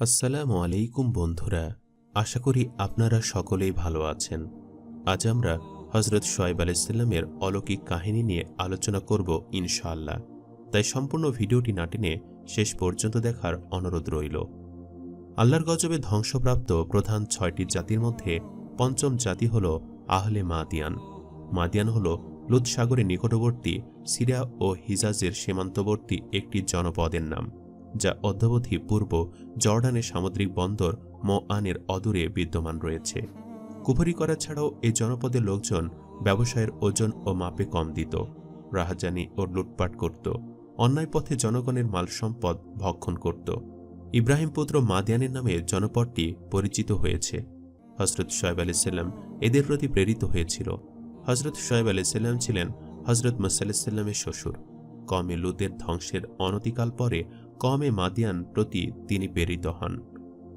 আসসালামু আলাইকুম বন্ধুরা, আশা করি আপনারা সকলেই ভালো আছেন। আজ আমরা হজরত সোয়েব আলাইসাল্লামের অলৌকিক কাহিনী নিয়ে আলোচনা করব ইনশাআল্লাহ। তাই সম্পূর্ণ ভিডিওটি না টেনে শেষ পর্যন্ত দেখার অনুরোধ রইল। আল্লাহর গজবে ধ্বংসপ্রাপ্ত প্রধান ছয়টি জাতির মধ্যে পঞ্চম জাতি হল আহলে মাদিয়ান। মাদিয়ান হল লুৎ সাগরের নিকটবর্তী সিরিয়া ও হিজাজের সীমান্তবর্তী একটি জনপদের নাম। যা অদ্যাবধি পূর্ব জর্ডানের সামুদ্রিক বন্দর আনের অদূরে বিদ্যমান রয়েছে। কুফরি করা ছাড়াও এই জনপদের লোকজন ব্যবসায়ের ওজন ও মাপে কম দিত, রাহাজানি ও লুটপাট করত, অন্যায় পথে জনগণের মাল সম্পদ ভক্ষণ করত। ইব্রাহিম পুত্র মাদিয়ানের নামে জনপদটি পরিচিত হয়েছে। হজরত সোয়েব আলাইসাল্লাম এদের প্রতি প্রেরিত হয়েছিল। হজরত সোয়েব আলাইসাল্লাম ছিলেন হজরত মাসাল্লামের শ্বশুর। কমে লুতের ধ্বংসের অনতিকাল পরে কমে মাদিয়ান প্রতি তিনি প্রেরিত হন।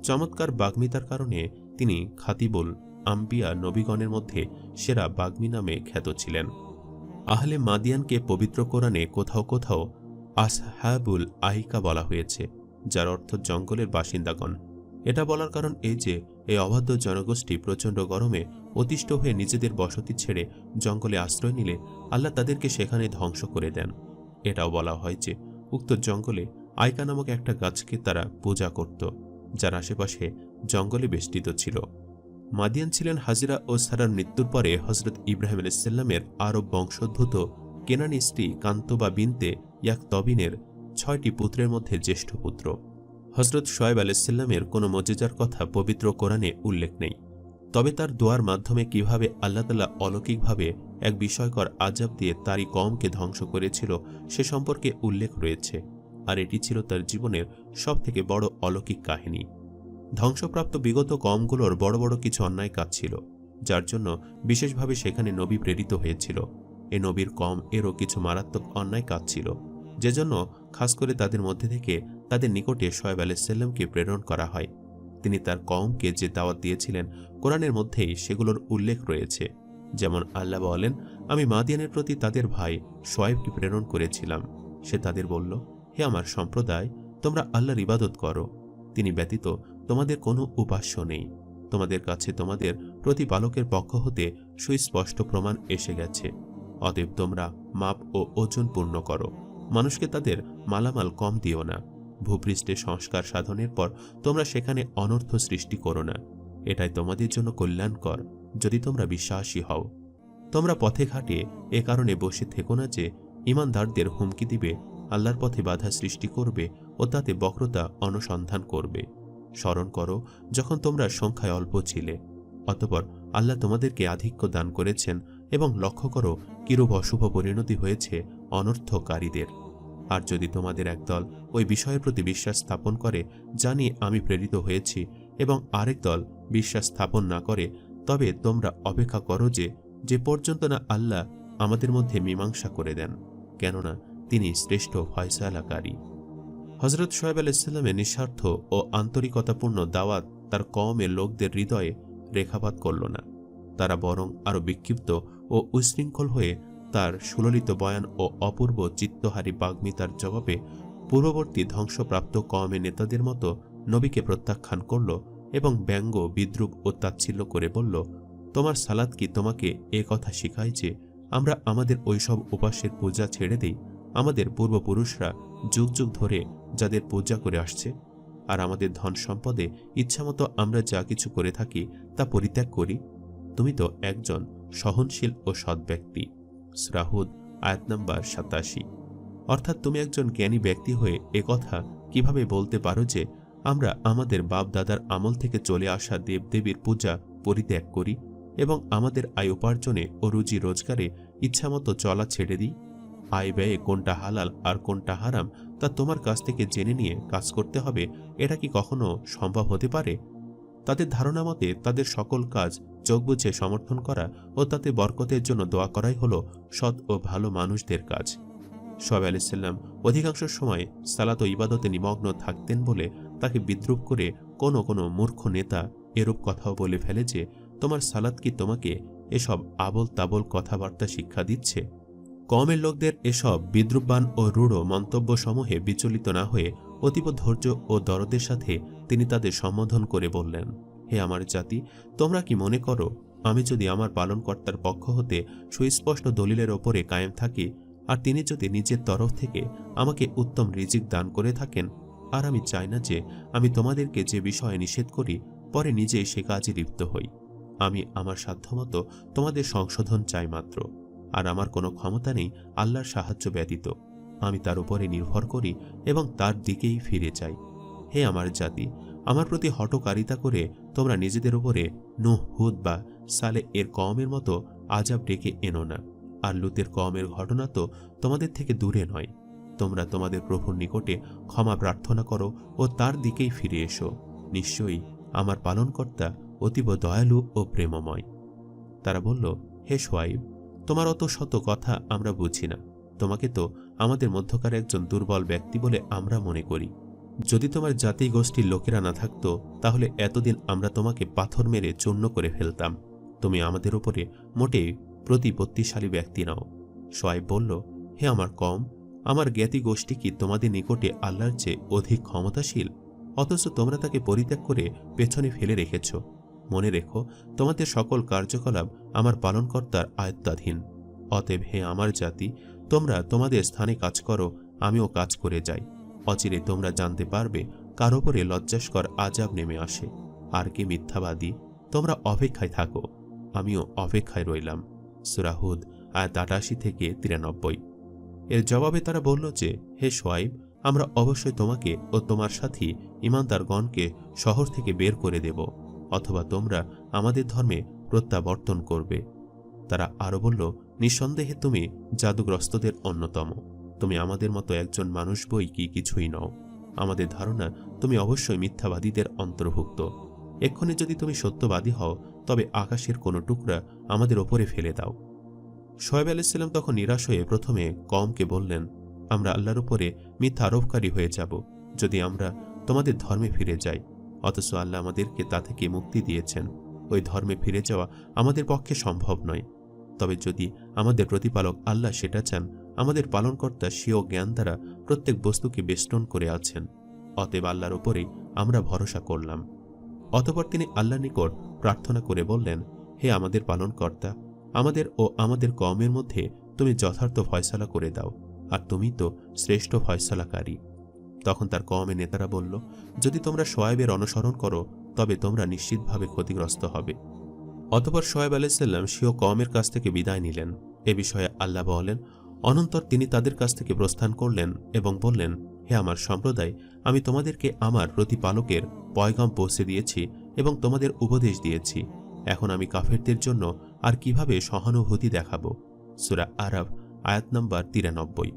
চমৎকার বাগ্মিতার কারণে তিনি খাতিবুল আম্বিয়া নবীগণের মধ্যে সেরা বাগ্মি নামে খ্যাত ছিলেন। আহলে মাদিয়ানকে পবিত্র কোরআনে কোথাও কোথাও আসহাবুল আহিকা বলা হয়েছে, যার অর্থ জঙ্গলের বাসিন্দাগণ। এটা বলার কারণ এই যে, এই অবাধ্য জনগোষ্ঠী প্রচণ্ড গরমে অতিষ্ঠ হয়ে নিজেদের বসতি ছেড়ে জঙ্গলে আশ্রয় নিলে আল্লাহ তাদেরকে সেখানে ধ্বংস করে দেন। এটাও বলা হয় যে, উক্ত জঙ্গলে আইকা নামক একটা গাছকে তারা পূজা করত, যার আশেপাশে জঙ্গলে বেষ্টিত ছিল। মাদিয়ান ছিলেন হাজিরা ও সারার মৃত্যুর পরে হজরত ইব্রাহিম আলাইসাল্লামের আরব বংশোদ্ভূত কেনানি স্ত্রী কান্তবা বিনতে ইয়াক তবিনের ছয়টি পুত্রের মধ্যে জ্যেষ্ঠ পুত্র। হজরত সোয়েব আলাইসাল্লামের কোনো মজেজার কথা পবিত্র কোরআনে উল্লেখ নেই। তবে তার দোয়ার মাধ্যমে কীভাবে আল্লাহ অলৌকিকভাবে এক বিষয়কর আজাব দিয়ে তারই কমকে ধ্বংস করেছিল সে সম্পর্কে উল্লেখ রয়েছে। আর এটি ছিল তার জীবনের সবথেকে বড় অলৌকিক কাহিনী। ধ্বংসপ্রাপ্ত বিগত কমগুলোর বড় বড় কিছু অন্যায় কাজ ছিল, যার জন্য বিশেষভাবে সেখানে নবী প্রেরিত হয়েছিল। এ নবীর কম এরও কিছু মারাত্মক অন্যায় কাজ ছিল, যে জন্য খাস করে তাদের মধ্যে থেকে তাদের নিকটে সোয়েব আলাইসাল্লামকে প্রেরণ করা হয়। তিনি তার কমকে যে দাওয়াত দিয়েছিলেন, কোরআনের মধ্যেই সেগুলোর উল্লেখ রয়েছে। যেমন আল্লাহ বলেন, আমি মাদিয়ানের প্রতি তাদের ভাই সোয়েবকে প্রেরণ করেছিলাম। সে তাদের বলল হে আমার সম্প্রদায়, তোমরা আল্লাহর ইবাদত করো। তিনি ব্যতীত তোমাদের কোনো উপাস্য নেই। তোমাদের কাছে তোমাদের প্রতিপালকের পক্ষ হতে সুস্পষ্ট প্রমাণ এসে গেছে। অতএব তোমরা মাপ ও ওজন পূর্ণ করো। মানুষকে তাদের মালামাল কম দিও না। ভূপৃষ্ঠে সংস্কার সাধনের পর তোমরা সেখানে অনর্থ সৃষ্টি করো না। এটাই তোমাদের জন্য কল্যাণকর, যদি তোমরা বিশ্বাসী হও। তোমরা পথে ঘাটে এ কারণে বসে থেকো না যে, ইমানদারদের হুমকি দিবে আল্লাহর পথে বাধা সৃষ্টি করবে ও তাতে বক্রতা অনুসন্ধান করবে। স্মরণ করো, যখন তোমরা সংখ্যায় অল্প ছিলে, অতপর আল্লাহ তোমাদেরকে আধিক্য দান করেছেন এবং লক্ষ্য করো, কিরূপ অশুভ পরিণতি হয়েছে অনর্থকারীদের। আর যদি তোমাদের একদল ওই বিষয়ের প্রতি বিশ্বাস স্থাপন করে, জানি আমি প্রেরিত হয়েছি এবং আরেক দল বিশ্বাস স্থাপন না করে, তবে তোমরা অপেক্ষা করো যে যে পর্যন্ত না আল্লাহ আমাদের মধ্যে মীমাংসা করে দেন। কেননা তিনি শ্রেষ্ঠ ফয়সালাকারী। হজরত সোহেব আলাইসাল্লামের নিঃস্বার্থ ও আন্তরিকতাপূর্ণ দাওয়াত তার কমের লোকদের হৃদয়ে রেখাপাত করল না। তারা বরং আরও বিক্ষিপ্ত ও উশৃঙ্খল হয়ে তার সুললিত বয়ান ও অপূর্ব চিত্তহারী বাগ্মিতার জবাবে পূর্ববর্তী ধ্বংসপ্রাপ্ত কমে নেতাদের মতো নবীকে প্রত্যাখ্যান করল এবং ব্যঙ্গ, বিদ্রুপ ও তাচ্ছিল্য করে বলল, তোমার সালাদ কি তোমাকে এ কথা শিখায় যে আমরা আমাদের ওইসব উপাসের পূজা ছেড়ে দেই? আমাদের পূর্বপুরুষরা যুগ যুগ ধরে যাদের পূজা করে আসছে আর আমাদের ধন সম্পদে ইচ্ছামতো আমরা যা কিছু করে থাকি তা পরিত্যাগ করি, তুমি তো একজন সহনশীল ও সৎ ব্যক্তি। শ্রাহুদ আয়াত নাম্বার সাতাশি। অর্থাৎ তুমি একজন জ্ঞানী ব্যক্তি হয়ে কথা কীভাবে বলতে পারো যে আমরা আমাদের বাপ দাদার আমল থেকে চলে আসা দেবদেবীর পূজা পরিত্যাগ করি এবং আমাদের আয় উপার্জনে ও রুজি রোজগারে ইচ্ছামতো চলা ছেড়ে দিই? আয় ব্যয়ে কোনটা হালাল আর কোনটা হারাম, তা তোমার কাছ থেকে জেনে নিয়ে কাজ করতে হবে, এটা কি কখনো সম্ভব হতে পারে? তাদের ধারণা মতে তাদের সকল কাজ চোখ বুঝে সমর্থন করা ও তাতে বরকতের জন্য দোয়া করাই হলো সৎ ও ভালো মানুষদের কাজ। সোয়াব আলাইসাল্লাম অধিকাংশ সময় সালাত ও ইবাদতে নিমগ্ন থাকতেন বলে তাকে বিদ্রুপ করে কোনো কোনো মূর্খ নেতা এরূপ কথাও বলে ফেলে যে, তোমার সালাদ কি তোমাকে এসব আবল তাবল কথাবার্তা শিক্ষা দিচ্ছে? কমের লোকদের এসব বিদ্রুপবান ও রূঢ় মন্তব্যসমূহে বিচলিত না হয়ে অতীব ধৈর্য ও দরদের সাথে তিনি তাদের সম্বোধন করে বললেন, হে আমার জাতি, তোমরা কি মনে করো, আমি যদি আমার পালনকর্তার পক্ষ হতে সুস্পষ্ট দলিলের ওপরে কায়েম থাকি, আর তিনি যদি নিজের তরফ থেকে আমাকে উত্তম রিজিক দান করে থাকেন, আর আমি চাই না যে আমি তোমাদেরকে যে বিষয়ে নিষেধ করি, পরে নিজেই সে কাজে লিপ্ত হই। আমি আমার সাধ্যমতো তোমাদের সংশোধন চাই মাত্র। আর আমার কোনো ক্ষমতা নেই আল্লাহর সাহায্য ব্যতীত। আমি তার উপরে নির্ভর করি এবং তার দিকেই ফিরে চাই হে আমার জাতি, আমার প্রতি হটকারিতা করে তোমরা নিজেদের উপরে নুহ, হুদ বা সালে এর কমের মতো আজাব ডেকে এনো না। আর লুতের কমের ঘটনা তো তোমাদের থেকে দূরে নয়। তোমরা তোমাদের প্রভুর নিকটে ক্ষমা প্রার্থনা করো ও তার দিকেই ফিরে এসো। নিশ্চয়ই আমার পালনকর্তা অতীব দয়ালু ও প্রেমময়। তারা বলল, হে সোয়াইব তোমার অত শত কথা আমরা বুঝি না। তোমাকে তো আমাদের মধ্যকার একজন দুর্বল ব্যক্তি বলে আমরা মনে করি। যদি তোমার জাতি গোষ্ঠীর লোকেরা না থাকতো, তাহলে এতদিন আমরা তোমাকে পাথর মেরে চূর্ণ করে ফেলতাম। তুমি আমাদের উপরে মোটেই প্রতিপত্তিশালী ব্যক্তি নাও। সোয়াইব বলল, হে আমার কম, আমার জ্ঞাতি গোষ্ঠী কি তোমাদের নিকটে আল্লাহর চেয়ে অধিক ক্ষমতাশীল? অথচ তোমরা তাকে পরিত্যাগ করে পেছনে ফেলে রেখেছ। মনে রেখো, তোমাদের সকল কার্যকলাপ আমার পালনকর্তার আয়ত্তাধীন। অতএব হে আমার জাতি, তোমরা তোমাদের স্থানে কাজ করো, আমিও কাজ করে যাই। অচিরে তোমরা জানতে পারবে, কার ওপরে লজ্জাস্কর আজাব নেমে আসে। আর কি মিথ্যাবাদী, তোমরা অপেক্ষায় থাকো। আমিও অপেক্ষায় রইলাম। সুরাহুদ আয়াত আটাশি থেকে তিরানব্বই। এর জবাবে তারা বলল যে, হে সোয়াইব, আমরা অবশ্যই তোমাকে ও তোমার সাথী ইমানদারগণকে শহর থেকে বের করে দেব। অথবা তোমরা আমাদের ধর্মে প্রত্যাবর্তন করবে। তারা আরও বলল, নিঃসন্দেহে তুমি জাদুগ্রস্তদের অন্যতম। তুমি আমাদের মতো একজন মানুষ বই কি কিছুই নও। আমাদের ধারণা, তুমি অবশ্যই মিথ্যাবাদীদের অন্তর্ভুক্ত। এক্ষণে যদি তুমি সত্যবাদী হও, তবে আকাশের কোনো টুকরা আমাদের ওপরে ফেলে দাও। সোহেব আলাইসাল্লাম তখন নিরাশ হয়ে প্রথমে কমকে বললেন, আমরা আল্লাহর উপরে মিথ্যা আরোপকারী হয়ে যাব, যদি আমরা তোমাদের ধর্মে ফিরে যাই। অথচ আল্লাহ আমাদেরকে তা থেকে মুক্তি দিয়েছেন। ওই ধর্মে ফিরে যাওয়া আমাদের পক্ষে সম্ভব নয়। তবে যদি আমাদের প্রতিপালক আল্লাহ সেটা চান, আমাদের পালনকর্তা স্বীয় জ্ঞান দ্বারা প্রত্যেক বস্তুকে বেষ্টন করে আছেন। অতএব আল্লাহর ওপরেই আমরা ভরসা করলাম। অতপর তিনি আল্লাহ নিকট প্রার্থনা করে বললেন, হে আমাদের পালনকর্তা, আমাদের ও আমাদের কমের মধ্যে তুমি যথার্থ ফয়সালা করে দাও, আর তুমি তো শ্রেষ্ঠ ফয়সালাকারী। তখন তার কমের নেতারা বলল, যদি তোমরা সোয়েবের অনুসরণ করো, তবে তোমরা নিশ্চিতভাবে ক্ষতিগ্রস্ত হবে। অতপর সোয়েব আলাইসাল্লাম স্বীয় কমের কাছ থেকে বিদায় নিলেন। এ বিষয়ে আল্লাহ বলেন, অনন্তর তিনি তাদের কাছ থেকে প্রস্থান করলেন এবং বললেন, হে আমার সম্প্রদায়, আমি তোমাদেরকে আমার প্রতিপালকের পয়গাম পৌঁছে দিয়েছি এবং তোমাদের উপদেশ দিয়েছি। এখন আমি কাফেরদের জন্য আর কীভাবে সহানুভূতি দেখাব? সুরা আরব আয়াত নম্বর তিরানব্বই।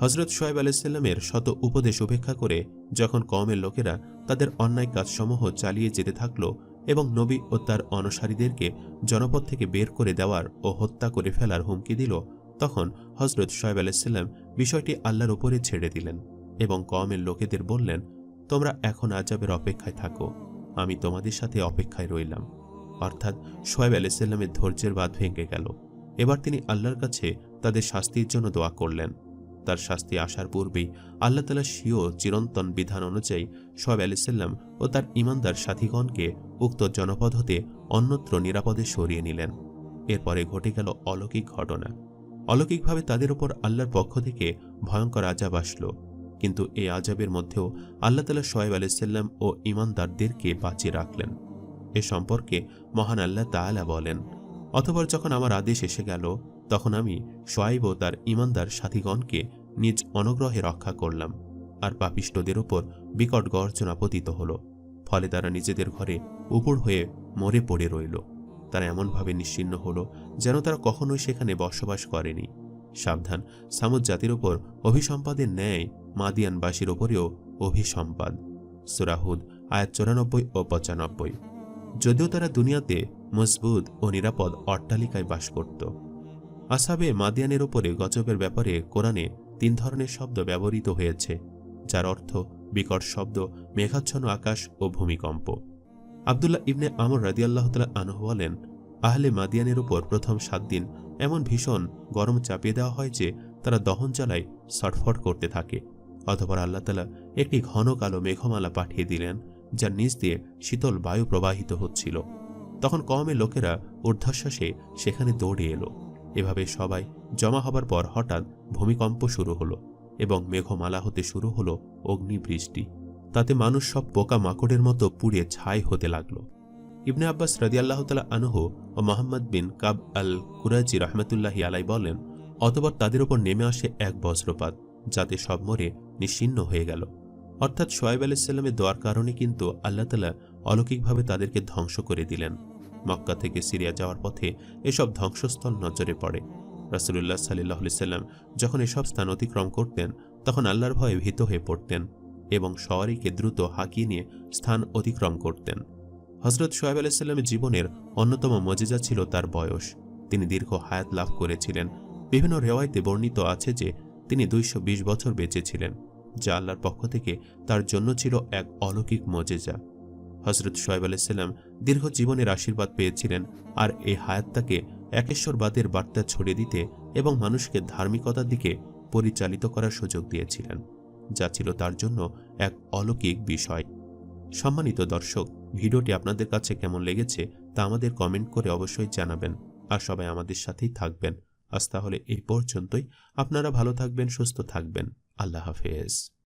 হজরত সোয়েব আলাইসাল্লামের শত উপদেশ উপেক্ষা করে যখন কমের লোকেরা তাদের অন্যায় কাজসমূহ চালিয়ে যেতে থাকল এবং নবী ও তার অনুসারীদেরকে জনপদ থেকে বের করে দেওয়ার ও হত্যা করে ফেলার হুমকি দিল, তখন হজরত সোয়েব আলাইসাল্লাম বিষয়টি আল্লাহর উপরে ছেড়ে দিলেন এবং কমের লোকেদের বললেন, তোমরা এখন আজাবের অপেক্ষায় থাকো, আমি তোমাদের সাথে অপেক্ষায় রইলাম। অর্থাৎ সোয়েব আলাইসাল্লামের ধৈর্যের বাদ ভেঙে গেল। এবার তিনি আল্লাহর কাছে তাদের শাস্তির জন্য দোয়া করলেন। তার শাস্তি আসার পূর্বেই আল্লাহ তালা স্বীয় চিরন্তন বিধান অনুযায়ী সোয়েব আলাইসাল্লাম ও তার ইমানদার সাথীগণকে উক্ত জনপদ হতে অন্যত্র নিরাপদে সরিয়ে নিলেন। এরপরে ঘটে গেল অলৌকিক ঘটনা। অলৌকিকভাবে তাদের ওপর আল্লাহর পক্ষ থেকে ভয়ঙ্কর আজাব আসলো। কিন্তু এই আজাবের মধ্যেও আল্লাহ তালা সোয়েব আলাইসাল্লাম ও ইমানদারদেরকে বাঁচিয়ে রাখলেন। এ সম্পর্কে মহান আল্লাহ তাআলা বলেন অথবা যখন আমার আদেশ এসে গেল, তখন আমি সোয়াইব ও তার ইমানদার সাথীগণকে নিজ অনুগ্রহে রক্ষা করলাম, আর পাপিষ্টদের ওপর বিকট গর্জনা পতিত হল, ফলে তারা নিজেদের ঘরে উপর হয়ে মরে পড়ে রইল। তারা এমনভাবে নিশ্চিন্ন হল যেন তারা কখনোই সেখানে বসবাস করেনি। সাবধান, সামুদ জাতির ওপর অভিসম্পাদের ন্যায় মাদিয়ানবাসীর ওপরেও অভিসম্পাদ। সুরাহুদ আয়াত চৌরানব্বই ও পঁচানব্বই। যদিও তারা দুনিয়াতে মজবুত ও নিরাপদ অট্টালিকায় বাস করত। আসাবে মাদিয়ানের ওপরে গজবের ব্যাপারে কোরআনে তিন ধরনের শব্দ ব্যবহৃত হয়েছে, যার অর্থ বিকট শব্দ, মেঘাচ্ছন্ন আকাশ ও ভূমিকম্প। আবদুল্লাহ ইবনে আমর রাদিয়াল্লাহ তালা আনহু বলেন, আহলে মাদিয়ানের উপর প্রথম সাত দিন এমন ভীষণ গরম চাপিয়ে দেওয়া হয় যে, তারা দহন জ্বালায় ছটফট করতে থাকে। অথবা আল্লাহ তালা একটি ঘন কালো মেঘমালা পাঠিয়ে দিলেন, যার নিচ দিয়ে শীতল বায়ু প্রবাহিত হচ্ছিল। তখন কমে লোকেরা ঊর্ধ্বশ্বাসে সেখানে দৌড়ে এলো। এভাবে সবাই জমা হবার পর হঠাৎ ভূমিকম্প শুরু হলো এবং মেঘমালা হতে শুরু হলো অগ্নিবৃষ্টি। তাতে মানুষ সব পোকা মাকড়ের মতো পুড়ে ছাই হতে লাগল। ইবনে আব্বাস রাদিয়াল্লাহ তালা আনহু ও মোহাম্মদ বিন কাব আল কুরাজি রহমতুল্লাহি আলাই বলেন অতবার তাদের ওপর নেমে আসে এক বজ্রপাত, যাতে সব মরে নিশ্চিন্ন হয়ে গেল। অর্থাৎ সোয়েব আলাইসাল্লামের দোয়ার কারণে কিন্তু আল্লাহ তালা অলৌকিকভাবে তাদেরকে ধ্বংস করে দিলেন। মক্কা থেকে সিরিয়া যাওয়ার পথে এসব ধ্বংসস্থল নজরে পড়ে। রাসুলুল্লাহ সাল্লাহ সাল্লাম যখন এসব স্থান অতিক্রম করতেন, তখন আল্লাহর ভয়ে ভীত হয়ে পড়তেন এবং সওয়ারিকে দ্রুত হাঁকিয়ে নিয়ে স্থান অতিক্রম করতেন। হজরত সোয়েব আলাইসাল্লামের জীবনের অন্যতম মজেজা ছিল তার বয়স। তিনি দীর্ঘ হায়াত লাভ করেছিলেন। বিভিন্ন রেওয়ায়তে বর্ণিত আছে যে, তিনি দুইশো বিশ বছর বেঁচে ছিলেন, যা আল্লাহর পক্ষ থেকে তার জন্য ছিল এক অলৌকিক মজেজা। হজরত সোয়েব আলাইসাল্লাম দীর্ঘ জীবনের আশীর্বাদ পেয়েছিলেন আর এই হায়াত তাকে একেশ্বরবাদের বার্তা ছড়িয়ে দিতে এবং মানুষকে ধার্মিকতার দিকে পরিচালিত করার সুযোগ দিয়েছিলেন, যা ছিল তার জন্য এক অলৌকিক বিষয়। সম্মানিত দর্শক, ভিডিওটি আপনাদের কাছে কেমন লেগেছে তা আমাদের কমেন্ট করে অবশ্যই জানাবেন। আর সবাই আমাদের সাথেই থাকবেন। আজ তাহলে এই পর্যন্তই। আপনারা ভালো থাকবেন, সুস্থ থাকবেন। আল্লাহ হাফেজ।